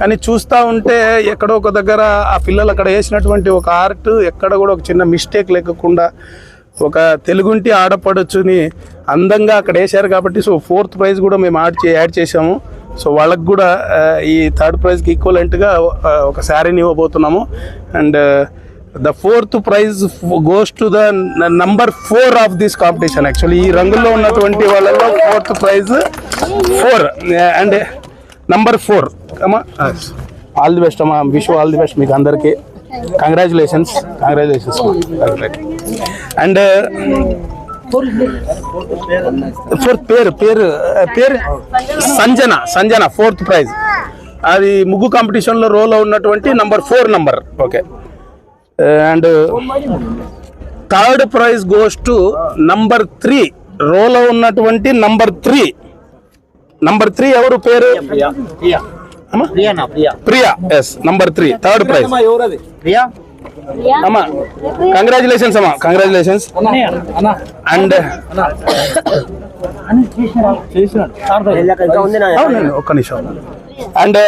కానీ చూస్తూ ఉంటే ఎక్కడో ఒక దగ్గర ఆ పిల్లలు అక్కడ వేసినటువంటి ఒక ఆర్ట్ ఎక్కడ కూడా ఒక చిన్న మిస్టేక్ లేకుండా ఒక తెలుగుంటి ఆడపడొచ్చుని అందంగా అక్కడ వేశారు కాబట్టి సో ఫోర్త్ ప్రైజ్ కూడా మేము యాడ్ చే యాడ్ చేసాము సో వాళ్ళకు కూడా ఈ థర్డ్ ప్రైజ్కి ఈక్వలెంట్గా ఒక శారీని ఇవ్వబోతున్నాము. And the fourth prize goes to the number four of this competition actually ఈ రంగుల్లో ఉన్నటువంటి వాళ్ళలో fourth prize four and number four అమ్మా ఆల్ ది బెస్ట్ అమ్మా విష్ ఆల్ ది బెస్ట్ మీకు అందరికీ కంగ్రాచులేషన్స్ కంగ్రాచులేషన్స్ అండ్ ఫోర్త్ పేరు పేరు పేరు సంజన సంజన ఫోర్త్ ప్రైజ్ అది ముగ్గు కాంపిటీషన్లో రోల్ ఉన్నటువంటి number four number okay and third prize goes to number three రోలో ఉన్నటువంటి నంబర్ త్రీ నంబర్ త్రీ ఎవరు పేరు? అమ్మా? ప్రియానా Priya. Priya yes number three third prize Priya అమ్మా కంగ్రాచులేషన్స్ అమ్మా కంగ్రాచులేషన్స్ అండ్ చేసినాడు. ఒక్క నిమిషం. అండ్